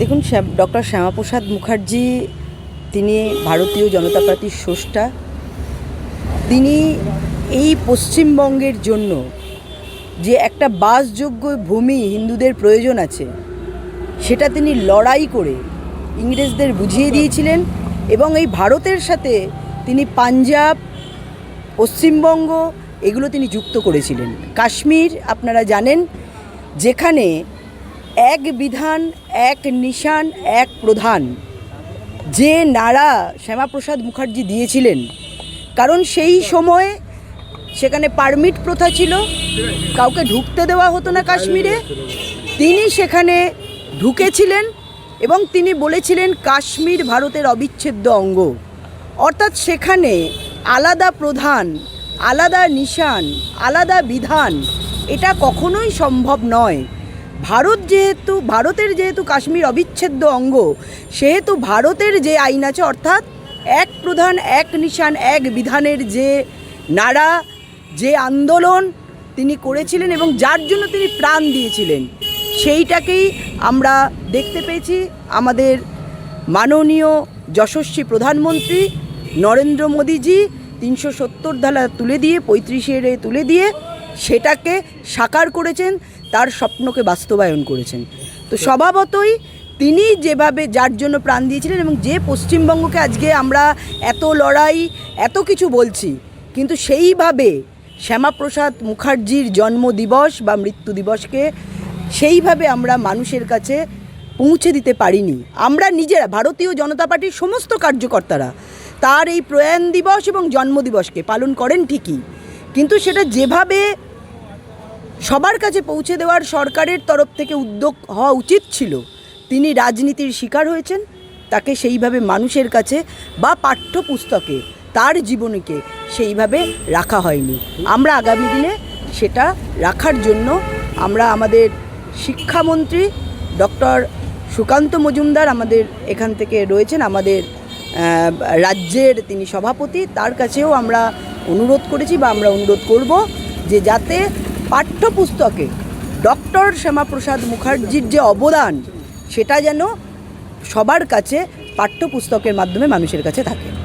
দেখুন ডক্টর শ্যামাপ্রসাদ মুখার্জি, তিনি ভারতীয় জনতা পার্টির স্রষ্টা। তিনি এই পশ্চিমবঙ্গের জন্য যে একটা বাসযোগ্য ভূমি হিন্দুদের প্রয়োজন আছে, সেটা তিনি লড়াই করে ইংরেজদের বুঝিয়ে দিয়েছিলেন এবং এই ভারতের সাথে তিনি পাঞ্জাব, পশ্চিমবঙ্গ, এগুলো তিনি যুক্ত করেছিলেন। কাশ্মীর, আপনারা জানেন যেখানে এক বিধান, এক নিশান, এক প্রধান। যে নাড়া শ্যামাপ্রসাদ মুখার্জি দিয়েছিলেন, কারণ সেই সময়ে সেখানে পারমিট প্রথা ছিল, কাউকে ঢুকতে দেওয়া হতো না কাশ্মীরে। তিনি সেখানে ঢুকেছিলেন এবং তিনি বলেছিলেন, কাশ্মীর ভারতের অবিচ্ছেদ্য অঙ্গ। অর্থাৎ সেখানে আলাদা প্রধান, আলাদা নিশান, আলাদা বিধান এটা কখনোই সম্ভব নয়। ভারত যেহেতু, ভারতের যেহেতু কাশ্মীর অবিচ্ছেদ্য অঙ্গ, সেহেতু ভারতের যে আইন আছে, অর্থাৎ এক প্রধান, এক নিশান, এক বিধানের যে নাড়া, যে আন্দোলন তিনি করেছিলেন এবং যার জন্য তিনি প্রাণ দিয়েছিলেন, সেইটাকেই আমরা দেখতে পেয়েছি। আমাদের মাননীয় যশস্বী প্রধানমন্ত্রী নরেন্দ্র মোদীজি তিনশো সত্তর ধারা তুলে দিয়ে পঁয়ত্রিশের তুলে দিয়ে সেটাকে সাকার করেছেন, তার স্বপ্নকে বাস্তবায়ন করেছেন। তো স্বভাবতই তিনি যেভাবে, যার জন্য প্রাণ দিয়েছিলেন এবং যে পশ্চিমবঙ্গকে আজকে আমরা এত লড়াই, এত কিছু বলছি, কিন্তু সেইভাবে শ্যামাপ্রসাদ মুখার্জির জন্মদিবস বা মৃত্যু দিবসকে সেইভাবে আমরা মানুষের কাছে পৌঁছে দিতে পারিনি। আমরা নিজেরা, ভারতীয় জনতা পার্টির সমস্ত কার্যকর্তারা, তার এই প্রয়াণ দিবস এবং জন্মদিবসকে পালন করেন ঠিকই। কিন্তু সেটা যেভাবে সবার কাছে পৌঁছে দেওয়ার সরকারের তরফ থেকে উদ্যোগ হওয়া উচিত ছিল, তিনি রাজনীতির শিকার হয়েছেন, তাকে সেইভাবে মানুষের কাছে বা পাঠ্যপুস্তকে, তার জীবনীকে সেইভাবে রাখা হয়নি। আমরা আগামী দিনে সেটা রাখার জন্য আমরা আমাদের শিক্ষামন্ত্রী ডক্টর সুকান্ত মজুমদার আমাদের এখান থেকে রয়েছেন, আমাদের রাজ্যের তিনি সভাপতি, তার কাছেও আমরা অনুরোধ করেছি বা আমরা অনুরোধ করব যে যাতে পাঠ্যপুস্তকে ডক্টর শ্যামাপ্রসাদ মুখার্জির যে অবদান, সেটা যেন সবার কাছে পাঠ্যপুস্তকের মাধ্যমে মানুষের কাছে থাকে।